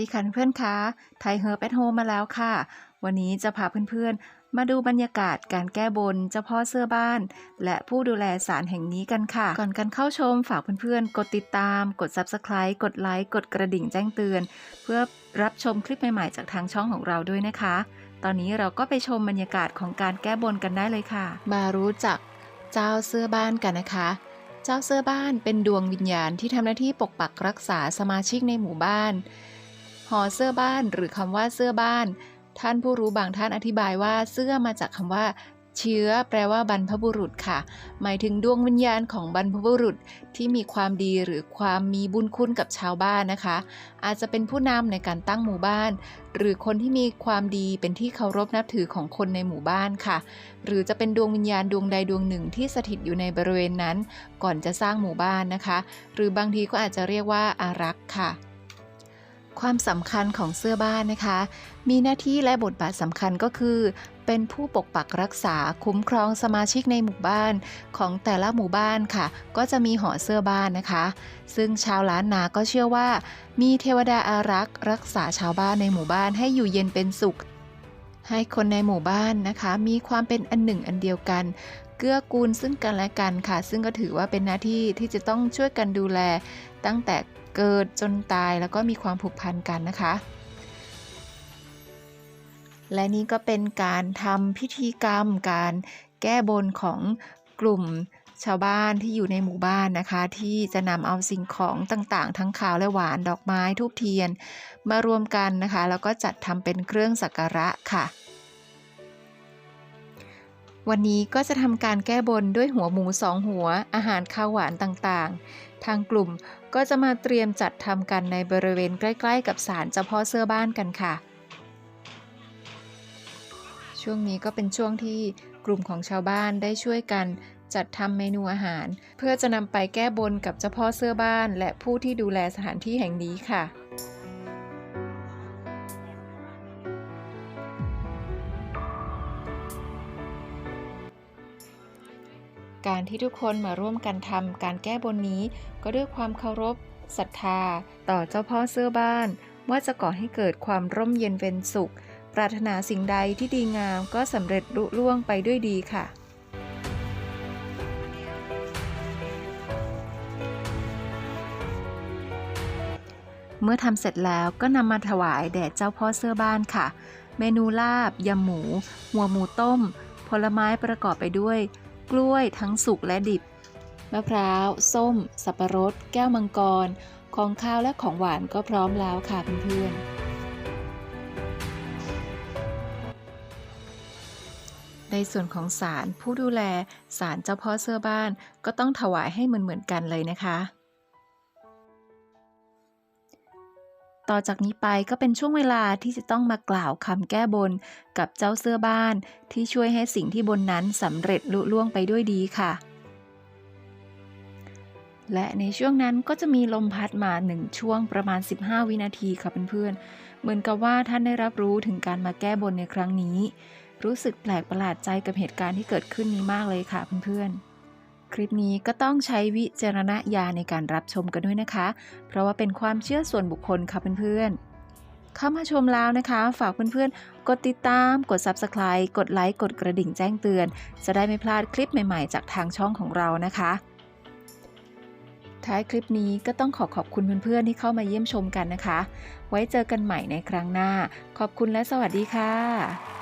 ดีค่ะเพื่อนๆคะไทยเฮิร์แอทโฮมมาแล้วค่ะ วันนี้จะพาเพื่อนๆ มาดูบรรยากาศการแก้บนเจ้าพ่อเสื้อบ้าน และผู้ดูแลศาลแห่งนี้กันค่ะ ก่อนการเข้าชมฝากเพื่อนๆ กดติดตาม กด Subscribe กดไลค์ กดกระดิ่งแจ้งเตือน เพื่อรับชมคลิปใหม่ๆ จากทางช่องของเราด้วยนะคะ ตอนนี้เราก็ไปชมบรรยากาศของการแก้บนกันได้เลยค่ะ มารู้จักเจ้าเสื้อบ้านกันนะคะเจ้าเสื้อบ้านเป็นดวงวิญญาณที่ทำหน้าที่ปกปักรักษาสมาชิกในหมู่บ้าน หอเสื้อบ้านหรือคำว่าเสื้อบ้าน ท่านผู้รู้บางท่านอธิบายว่าเสื้อมาจากคำว่า เชื้อ แปลว่าบรรพบุรุษค่ะ หมายถึงดวงวิญญาณของบรรพบุรุษที่มีความดีหรือความมีบุญคุณกับชาวบ้านนะคะ อาจจะเป็นผู้นำในการตั้งหมู่บ้าน หรือคนที่มีความดีเป็นที่เคารพนับถือของคนในหมู่บ้านค่ะ หรือจะเป็นดวงวิญญาณดวงใดดวงหนึ่งที่สถิตอยู่ในบริเวณนั้น ก่อนจะสร้างหมู่บ้านนะคะ หรือบางทีก็อาจจะเรียกว่าอารักษ์ค่ะ ความสำคัญของเสื้อบ้านนะคะ มีหน้าที่และบทบาทสำคัญก็คือ เป็นผู้ปกปักรักษาคุ้มครองสมาชิกในหมู่บ้านของแต่ละหมู่บ้านค่ะ ก็จะมีหอเสื้อบ้านนะคะ ซึ่งชาวล้านนาก็เชื่อว่า มีเทวดาอารักษ์รักษาชาวบ้านในหมู่บ้านให้อยู่เย็นเป็นสุข ให้คนในหมู่บ้านนะคะ มีความเป็นอันหนึ่งอันเดียวกันเกื้อกูลซึ่งกันและกันค่ะ ซึ่งก็ถือว่าเป็นหน้าที่ที่จะต้องช่วยกันดูแล ตั้งแต่เกิดจนตายแล้วก็มีความผูกพันกันนะคะ และนี่ก็เป็นการทำพิธีกรรม การแก้บนของกลุ่มชาวบ้านที่อยู่ในหมู่บ้านนะคะ ที่จะนำเอาสิ่งของต่างๆ ทั้งขาวและหวานดอกไม้ทูบเทียน มารวมกันนะคะ แล้วก็จัดทำเป็นเครื่องสักการะค่ะ วันนี้ก็จะทำการแก้บนด้วยหัวหมูสองหัว อาหารข้าวหวานต่างๆ ทางกลุ่มก็จะมาเตรียมจัดทำกันในบริเวณใกล้ ๆ กับศาลเจ้าพ่อเสื้อบ้านกันค่ะ ช่วงนี้ก็เป็นช่วงที่กลุ่มของชาวบ้านได้ช่วยกันจัดทำเมนูอาหาร เพื่อจะนำไปแก้บนกับเจ้าพ่อเสื้อบ้าน และผู้ที่ดูแลสถานที่แห่งนี้ค่ะ การที่ทุกคนมาร่วมกันทำการแก้บนนี้ ก็ด้วยความเคารพศรัทธา ต่อเจ้าพ่อเสื้อบ้าน ว่าจะก่อให้เกิดความร่มเย็นเป็นสุข ปรารถนาสิ่งใดที่ดีงามก็สำเร็จลุล่วงไปด้วยดีค่ะเมื่อทำเสร็จแล้วก็นำมาถวายแด่เจ้าพ่อเสื้อบ้านค่ะ เมนูลาบยำหมู หัวหมูต้ม ผลไม้ประกอบไปด้วย กล้วยทั้งสุกและดิบ มะพร้าว ส้ม สับปะรด แก้วมังกร ของข้าวและของหวานก็พร้อมแล้วค่ะเพื่อนๆ ในส่วนของศาลผู้ดูแลศาลเจ้าพ่อเสื้อบ้านก็ต้องถวายให้เหมือนๆกันเลยนะคะ ต่อจากนี้ไปก็เป็นช่วงเวลาที่จะต้องมากล่าวคำแก้บนกับเจ้าเสื้อบ้าน ที่ช่วยให้สิ่งที่บนนั้นสำเร็จลุล่วงไปด้วยดีค่ะ และในช่วงนั้นก็จะมีลมพัดมาหนึ่งช่วงประมาณ 15 วินาทีค่ะเพื่อนๆ เหมือนกับว่าท่านได้รับรู้ถึงการมาแก้บนในครั้งนี้ รู้สึกแปลกประหลาดใจกับเหตุการณ์ที่เกิดขึ้นนี้มากเลยค่ะเพื่อนๆ ลิปนี้ก็ต้องใช้วิจารณญาณในการรับชมกันด้วยนะคะ เพราะว่าเป็นความเชื่อส่วนบุคคลค่ะเพื่อนๆ เข้ามาชมแล้วนะคะ ฝากเพื่อนๆ กดติดตาม กด Subscribe กดไลค์ กดกระดิ่งแจ้งเตือน จะได้ไม่พลาดคลิปใหม่ๆ จากทางช่องของเรานะคะท้ายคลิปนี้ก็ต้องขอขอบคุณเพื่อนๆที่เข้ามาเยี่ยมชมกันนะคะ ไว้เจอกันใหม่ในครั้งหน้า ขอบคุณและสวัสดีค่ะ